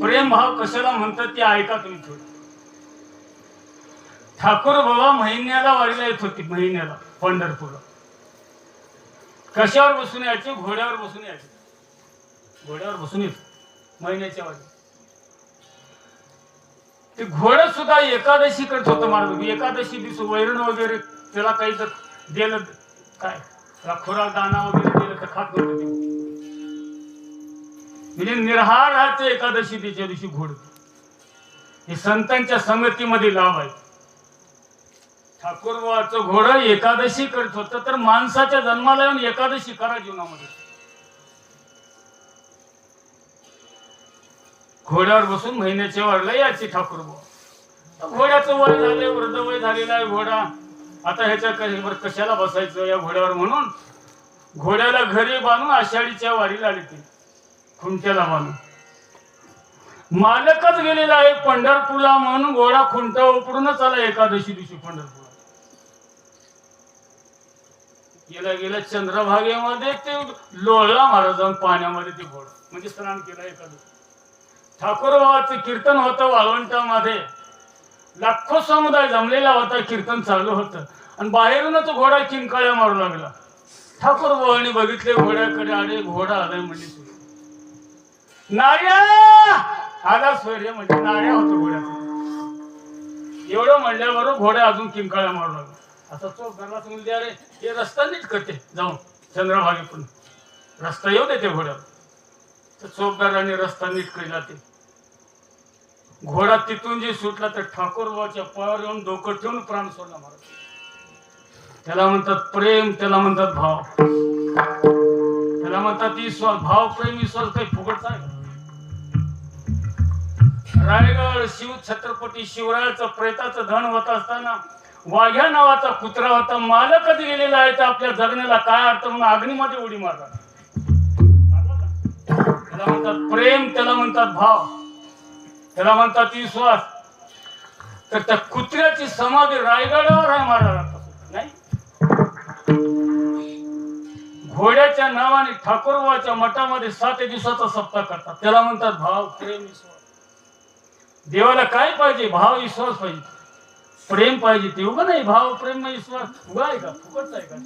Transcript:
प्रेम भाव कशाला म्हणतात ते ऐका तुम्ही थोडं. ठाकूर बाबा महिन्याला वारीला येत होती महिन्याला पंढरपूरला. कशावर बसून यायचे? घोड्यावर बसून यायचे. घोड्यावर बसून येत महिन्याच्या वारी ते घोडं सुद्धा एकादशी करत होतं महाराज एकादशी दिवस वैरण वगैरे त्याला काही जर दिलं काय? त्याला खुराक दाना वगैरे दिलं तर खात होतं म्हणजे निर्हाराचे एकादशी तिच्या दिवशी घोड. हे संतांच्या संगतीमध्ये लाभ आहे. ठाकूरवाचं घोड एकादशी करत होत तर माणसाच्या जन्माला येऊन एकादशी करा जीवनामध्ये. घोड्यावर बसून महिन्याच्या वाढला याची ठाकूर घोड्याचं वय झाले वृद्ध वय झालेला आहे घोडा. आता ह्याच्या कशाला बसायचं या घोड्यावर म्हणून? घोड्याला घरी बांधून आषाढीच्या वारीला आले ते. खुंट्याला नावानं मालकच गेलेला आहे पंढरपूरला म्हणून घोडा खुंटा उपडूनच आला एकादशी दिवशी पंढरपूर गेला गेला चंद्रभागेमध्ये ते लोळला जाऊन पाण्यामध्ये ते घोडा. म्हणजे स्नान केला एकादशी. ठाकूर बाबाचं कीर्तन होतं वाळवंटामध्ये. लाखो समुदाय जमलेला होता कीर्तन चालू होतं. आणि बाहेरूनच घोडा किंकाळ्या मारू लागला. ठाकूर बाबांनी बघितले घोड्याकडे आणि घोडा आलाय म्हणजे नार्या आला स्वैर्य म्हणजे नार्या होतो घोड्याचा. एवढं म्हणल्यावर घोड्या अजून किंकाळ्या मारू लागला. आता चोख घरला सांगितले अरे हे रस्ता नीट करते. जाऊन चंद्रभागे पण रस्ता येऊ देते घोड्यावर. तर चोपदाराने रस्ता नीट केला ते. घोडा तिथून जे सुटला तर ठाकूर बाबाच्या पायावर येऊन डोकं ठेवून प्राण सोडला महाराज त्याला म्हणतात प्रेम त्याला म्हणतात भाव. त्याला म्हणतात विश्वास भाव प्रेमी काही फुकटचा आहे रायगड शिव छत्रपती शिवरायाचं प्रेताचं धन होत असताना वाघ्या नावाचा कुत्रा होता मालकच गेलेला आहे तर आपल्या जगण्याला काय अर्थ म्हणून अग्निमध्ये उडी मारला. त्याला म्हणतात प्रेम त्याला म्हणतात भाव. त्याला म्हणतात विश्वास. तर त्या कुत्र्याची समाधी रायगडावर आहे महाराजांपासून नाही? घोड्याच्या नावाने ठाकूरबाच्या मठामध्ये सात दिवसाचा सप्ताह करतात. त्याला म्हणतात भाव प्रेम विश्वास. देवाला काय पाहिजे? भाव विश्वास पाहिजे. प्रेम पाहिजे. ते उगा नाही भाव प्रेम विश्वास. उगा आहे का? फुकटचा आहे का?